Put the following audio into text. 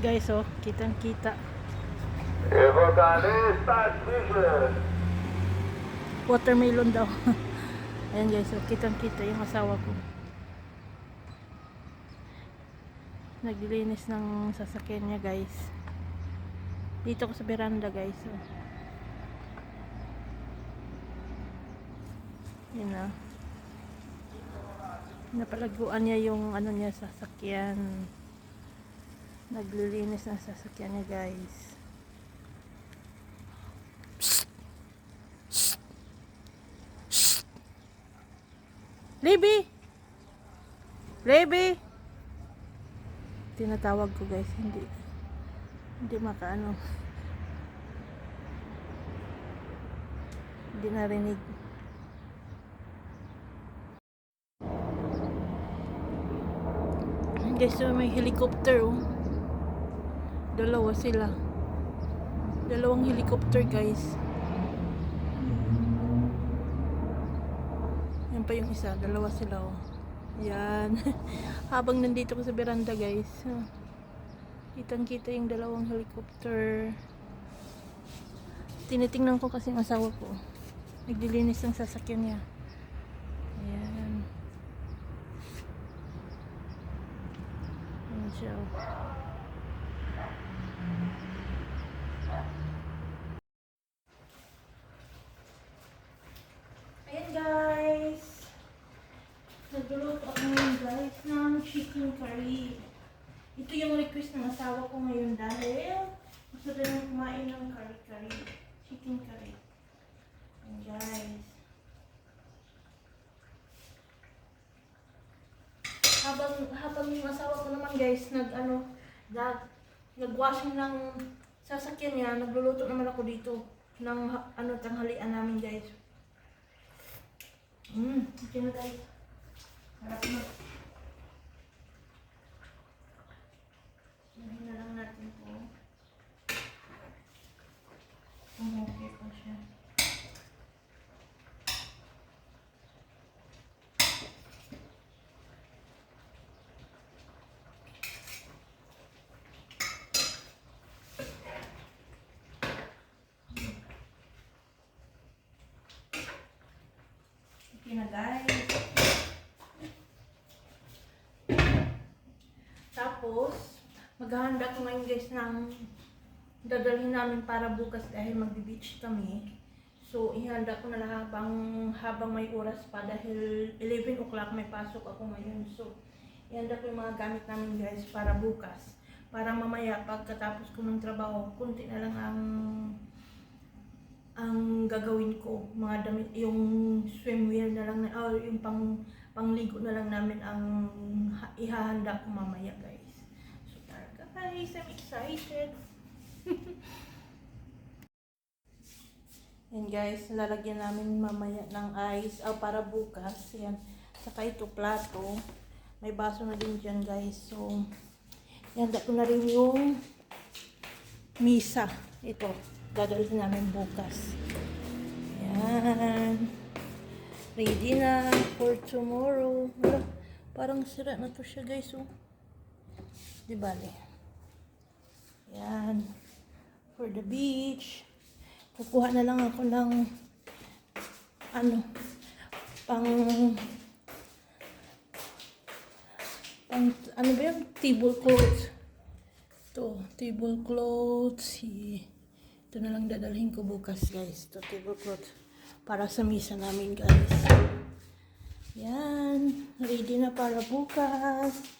Guys, oh, kitang kita. Watermelon daw. Ayan guys, oh, kitang kita yung asawa ko. Naglilinis ng sasakyan niya guys. Dito ko sa veranda guys. Oh. Yun na. Napalaguan niya yung ano niya sasakyan. Naglilinis ng sasakyan niya guys. Libby! Libby! Tinatawag ko guys, hindi. Hindi makaano. Hindi narinig. Guys, so may helicopter oh. Dalawa sila. Dalawang helicopter guys. Yan pa yung isa, dalawa sila oh. Yan. Habang nandito ko sa veranda guys. Kitang kita yung dalawang helicopter. Tinitingnan ko kasi ang asawa ko. Naglilinis ng sasakyan niya. Ayan. Ayan siya. oh. Ayan guys. Nagluluto ako ngayon guys ng chicken curry. Ito yung request ng asawa ko ngayon dahil gusto din kumain ng curry-curry. Chicken curry. Ayan guys. Habang habang yung asawa ko naman guys nag ano nag nagwashing ng sasakyan niya, nagluluto naman ako dito ng ano tanghalian namin guys. Mm, okay na guys. Harap na. Natin po. Kung okay pa siya. Okay na guys. Tapos, maghahanda ko ngayon guys ng dadalhin namin para bukas dahil magbe-beach kami. So, ihanda ko na lang habang, habang may oras pa dahil 11 o'clock may pasok ako ngayon. So, ihanda ko yung mga gamit namin guys para bukas. Para mamaya pagkatapos ko ng trabaho, kunti na lang ang ang gagawin ko, mga damit, yung swimwear na lang, na, or yung pang, pangligo na lang namin ang ha- ihahanda ko mamaya guys. Guys, I'm excited. Yan guys, lalagyan namin mamaya ng ice, o para bukas, yan. Saka ito plato, may baso na din dyan guys. So, ihanda ko na rin yung misa. Ito, dadalhin namin bukas. Yan. Ready na for tomorrow. Parang sira na to siya guys, oh. Di bale. Yan. For the beach. Kukuha na lang ako ng ano, pang pang, ano ba yung table clothes. Ito, table clothes. Ito na lang dadalhin ko bukas, guys. Ito, table clothes. Para sa misa namin, guys. Yan. Ready na para bukas.